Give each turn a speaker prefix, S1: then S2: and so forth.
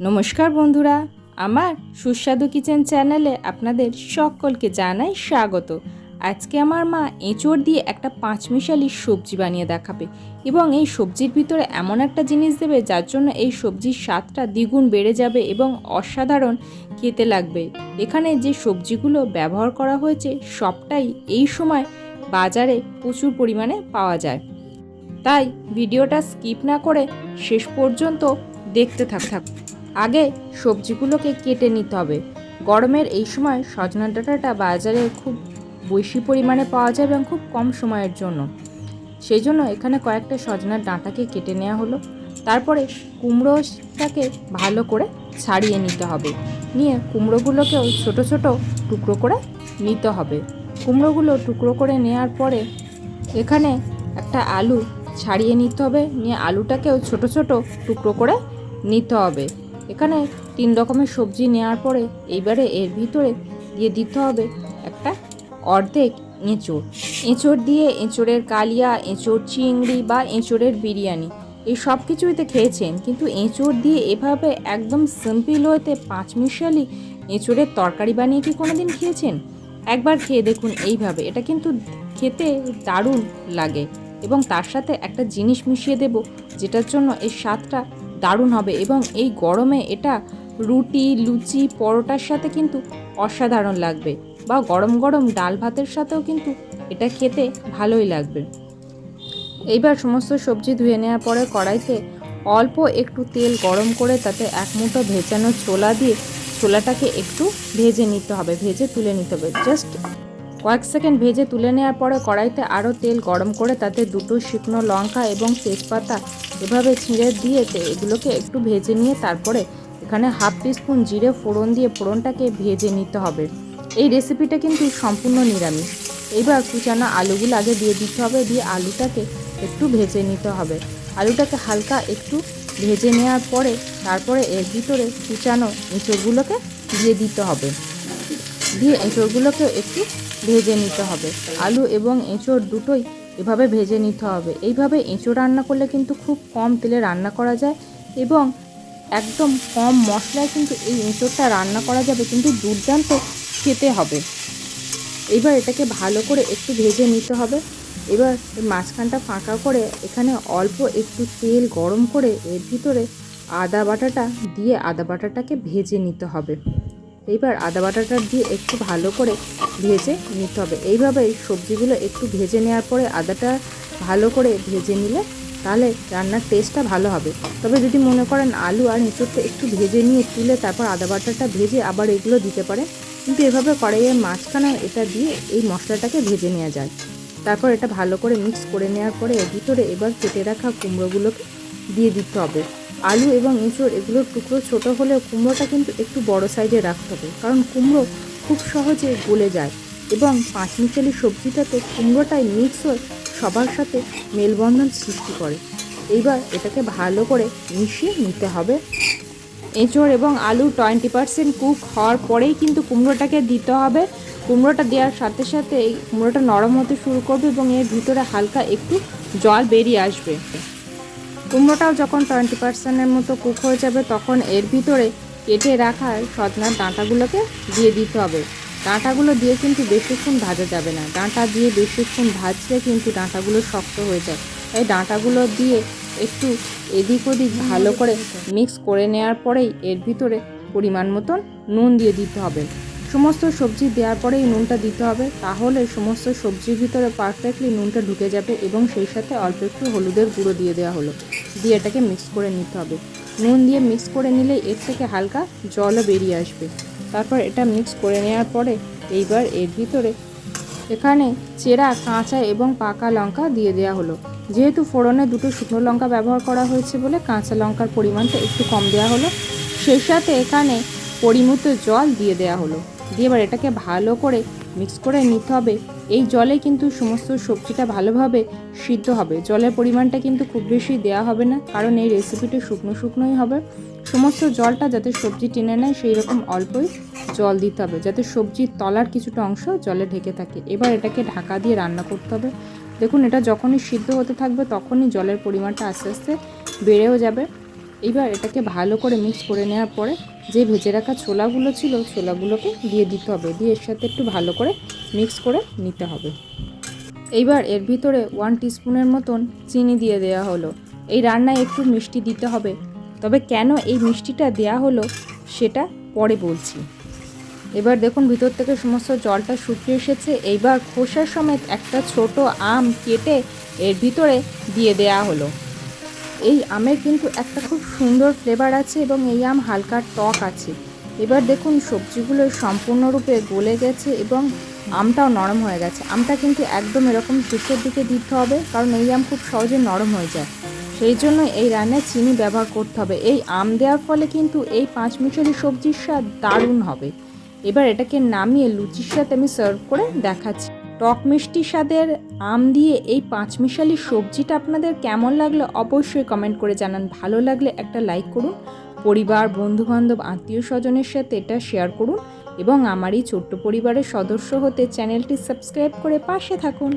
S1: নমস্কার বন্ধুরা, আমার সুস্বাদু কিচেন চ্যানেলে আপনাদের সকলকে জানাই স্বাগত। আজকে আমার মা এঁচড় দিয়ে একটা পাঁচমিশালি সবজি বানিয়ে দেখাবে এবং এই সবজির ভিতরে এমন একটা জিনিস দেবে যার জন্য এই সবজির স্বাদটা দ্বিগুণ বেড়ে যাবে এবং অসাধারণ খেতে লাগবে। এখানে যে সবজিগুলো ব্যবহার করা হয়েছে সবটাই এই সময় বাজারে প্রচুর পরিমাণে পাওয়া যায়। তাই ভিডিওটা স্কিপ না করে শেষ পর্যন্ত দেখতে থাক থাক আগে সবজিগুলোকে কেটে নিতে হবে। গরমের এই সময় সজনা ডাঁটাটা বাজারে খুব বেশি পরিমাণে পাওয়া যায় এবং খুব কম সময়ের জন্য। সেই জন্য এখানে কয়েকটা সজনার ডাঁটাকে কেটে নেওয়া হলো। তারপরে কুমড়োটাকে ভালো করে ছাড়িয়ে নিতে হবে। নিয়ে কুমড়োগুলোকেও ছোট ছোট টুকরো করে নিতে হবে। কুমড়োগুলো টুকরো করে নেওয়ার পরে এখানে একটা আলু ছাড়িয়ে নিতে হবে। নিয়ে আলুটাকেও ছোট ছোট টুকরো করে নিতে হবে। এখানে তিন রকমের সবজি নেওয়ার পরে এইবারে এর ভিতরে দিয়ে দিতে হবে একটা অর্ধেক এঁচোড়। এঁচোড় দিয়ে এঁচোড়ের কালিয়া, এঁচোড় চিংড়ি বা এঁচোড়ের বিরিয়ানি এই সব কিছুইতে খেয়েছেন, কিন্তু এঁচোড় দিয়ে এভাবে একদম সিম্পল হতে পাঁচ মিশালি এঁচোড়ের তরকারি বানিয়ে কি কোনো দিন খেয়েছেন? একবার খেয়ে দেখুন এইভাবে, এটা কিন্তু খেতে দারুণ লাগে এবং তার সাথে একটা জিনিস মিশিয়ে দেব, যেটার জন্য এই স্বাদটা দারুণ হবে এবং এই গরমে এটা রুটি, লুচি, পরোটার সাথে কিন্তু অসাধারণ লাগবে বা গরম গরম ডাল ভাতের সাথেও কিন্তু এটা খেতে ভালোই লাগবে। এইবার সমস্ত সবজি ধুয়ে নেওয়ার পরে কড়াইতে অল্প একটু তেল গরম করে তাতে এক মুঠো ভেজানো ছোলা দিয়ে ছোলাটাকে একটু ভেজে নিতে হবে, ভেজে তুলে নিতে হবে। জাস্ট কয়েক সেকেন্ড ভেজে তুলে নেওয়ার পরে কড়াইতে আরও তেল গরম করে তাতে দুটো শুকনো লঙ্কা এবং তেজপাতা এভাবে ছিঁড়ে দিয়ে এগুলোকে একটু ভেজে নিয়ে তারপরে এখানে হাফ টিস্পুন জিরে ফোড়ন দিয়ে ফোড়নটাকে ভেজে নিতে হবে। এই রেসিপিটা কিন্তু সম্পূর্ণ নিরামিষ। এইবার কুচানো আলুগুলো আগে দিয়ে দিতে হবে, দিয়ে আলুটাকে একটু ভেজে নিতে হবে। আলুটাকে হালকা একটু ভেজে নেওয়ার পরে তারপরে এর ভিতরে কুচানো এঁচড়গুলোকে দিয়ে দিতে হবে। দিয়ে এঁচড়গুলোকে একটু ভেজে নিতে হবে। আলু এবং এঁচোড় দুটোই এভাবে ভেজে নিতে হবে। এইভাবে এঁচোড় রান্না করলে কিন্তু খুব কম তেলে রান্না করা যায় এবং একদম কম মশলায় কিন্তু এই এঁচোড়টা রান্না করা যাবে, কিন্তু দুর্দান্ত খেতে হবে। এবার এটাকে ভালো করে একটু ভেজে নিতে হবে। এবার মাঝখানটা ফাঁকা করে এখানে অল্প একটু তেল গরম করে এর ভিতরে আদা বাটাটা দিয়ে আদা বাটাটাকে ভেজে নিতে হবে। এইবার আদা বাটাটা দিয়ে একটু ভালো করে ভেজে নিতে হবে। এইভাবে সবজিগুলো একটু ভেজে নেওয়ার পরে আদাটা ভালো করে ভেজে নিলে তাহলে রান্নার টেস্টটা ভালো হবে। তবে যদি মনে করেন আলু আর এঁচড়টা একটু ভেজে নিয়ে তুলে তারপর আদা বাটাটা ভেজে আবার এগুলো দিতে পারে কিন্তু এভাবে কড়াইয়ের মাঝখানে এটা দিয়ে এই মশলাটাকে ভেজে নেওয়া যায়। তারপর এটা ভালো করে মিক্স করে নেওয়ার পরে এর ভিতরে এবার কেটে রাখা কুমড়োগুলোকে দিয়ে দিতে হবে। আলু এবং এঁচড় এগুলোর টুকরো ছোট হলেও কুমড়োটা কিন্তু একটু বড় সাইজে রাখতে হবে। কারণ কুমড়ো খুব সহজে গলে যায় এবং পাঁচমিশালি সবজিটাতে কুমড়োটাই মিক্স হয়ে সবার সাথে মেলবন্ধন সৃষ্টি করে। এইবার এটাকে ভালো করে মিশিয়ে নিতে হবে। এঁচড় এবং আলু টোয়েন্টি পার্সেন্ট কুক হওয়ার পরেই কিন্তু কুমড়োটাকে দিতে হবে। কুমড়োটা দেওয়ার সাথে সাথে এই কুমড়োটা নরম হতে শুরু করবে এবং এর ভিতরে হালকা একটু জল বেরিয়ে আসবে। কুমড়োটাও যখন টোয়েন্টি পার্সেন্টের মতো কুক হয়ে যাবে, তখন এর ভিতরে কেটে রাখা সজনার ডাঁটাগুলোকে দিয়ে দিতে হবে। ডাঁটাগুলো দিয়ে কিন্তু বেশিক্ষণ ভাজা যাবে না। ডাঁটা দিয়ে বেশিক্ষণ ভাজলে কিন্তু ডাঁটাগুলো শক্ত হয়ে যায়। তাই ডাঁটাগুলো দিয়ে একটু এদিক ওদিক ভালো করে মিক্স করে নেওয়ার পরেই এর ভিতরে পরিমাণ মতন নুন দিয়ে দিতে হবে। সমস্ত সবজি দেওয়ার পরেই নুনটা দিতে হবে, তাহলে সমস্ত সবজির ভিতরে পারফেক্টলি নুনটা ঢুকে যাবে এবং সেই সাথে অল্প একটু হলুদের গুঁড়ো দিয়ে দেওয়া হলো। দিয়ে এটাকে মিক্স করে নিতে হবে। নুন দিয়ে মিক্স করে নিলে এর থেকে হালকা জলও বেরিয়ে আসবে। তারপর এটা মিক্স করে নেওয়ার পরে এইবার এর ভিতরে এখানে চেরা, কাঁচা এবং পাকা লঙ্কা দিয়ে দেওয়া হলো। যেহেতু ফোড়নে দুটো শুকনো লঙ্কা ব্যবহার করা হয়েছে বলে কাঁচা লঙ্কার পরিমাণটা একটু কম দেওয়া হলো, সেই সাথে এখানে পরিমিত জল দিয়ে দেওয়া হলো। দিয়ে এবার এটাকে ভালো করে মিক্স করে নিতে হবে। এই জলে কিন্তু সমস্ত সবজিটা ভালোভাবে সিদ্ধ হবে। জলের পরিমাণটা কিন্তু খুব বেশি দেওয়া হবে না, কারণ এই রেসিপিটা শুকনো শুকনোই হবে। সমস্ত জলটা যাতে সবজি টেনে নেয়, সেই রকম অল্পই জল দিতে হবে। যাতে সবজির তলার কিছুটা অংশ জলে ঢেকে থাকে। এবার এটাকে ঢাকা দিয়ে রান্না করতে হবে। দেখুন, এটা যখনই সিদ্ধ হতে থাকবে, তখনই জলের পরিমাণটা আস্তে আস্তে বেড়েও যাবে। এইবার এটাকে ভালো করে মিক্স করে নেওয়ার পরে যে ভেজে রাখা ছোলাগুলো ছিল, ছোলাগুলোকে দিয়ে দিতে হবে। দিয়ে এর সাথে একটু ভালো করে মিক্স করে নিতে হবে। এইবার এর ভিতরে ওয়ান টিস্পুনের মতন চিনি দিয়ে দেওয়া হলো। এই রান্নায় একটু মিষ্টি দিতে হবে। তবে কেন এই মিষ্টিটা দেয়া হলো, সেটা পরে বলছি। এবার দেখুন, ভিতর থেকে সমস্ত জলটা শুকিয়ে এসেছে। এইবার খোসার সমেত একটা ছোট আম কেটে এর ভিতরে দিয়ে দেয়া হলো। এই আমের কিন্তু একটা খুব সুন্দর ফ্লেভার আছে এবং এই আম হালকা টক আছে। এবার দেখুন, সবজিগুলো সম্পূর্ণরূপে গলে গেছে এবং আমটাও নরম হয়ে গেছে। আমটা কিন্তু একদম এরকম শেষের দিকে দিতে হবে, কারণ এই আম খুব সহজে নরম হয়ে যায়। সেই জন্য এই রান্নায় চিনি ব্যবহার করতে হবে। এই আম দেওয়ার ফলে কিন্তু এই পাঁচ মিশালি সবজির স্বাদ দারুণ হবে। এবার এটাকে নামিয়ে লুচির সাথে আমি সার্ভ করে দেখাচ্ছি। টক মিষ্টি স্বাদের আম দিয়ে এই পাঁচমিশালি সবজিটা আপনাদের কেমন লাগল অবশ্যই কমেন্ট করে জানান। ভালো লাগলে একটা লাইক করুন, পরিবার, বন্ধুবান্ধব, আত্মীয় স্বজনের সাথে এটা শেয়ার করুন এবং আমার এই ছোট্ট পরিবারের সদস্য হতে চ্যানেলটি সাবস্ক্রাইব করে পাশে থাকুন।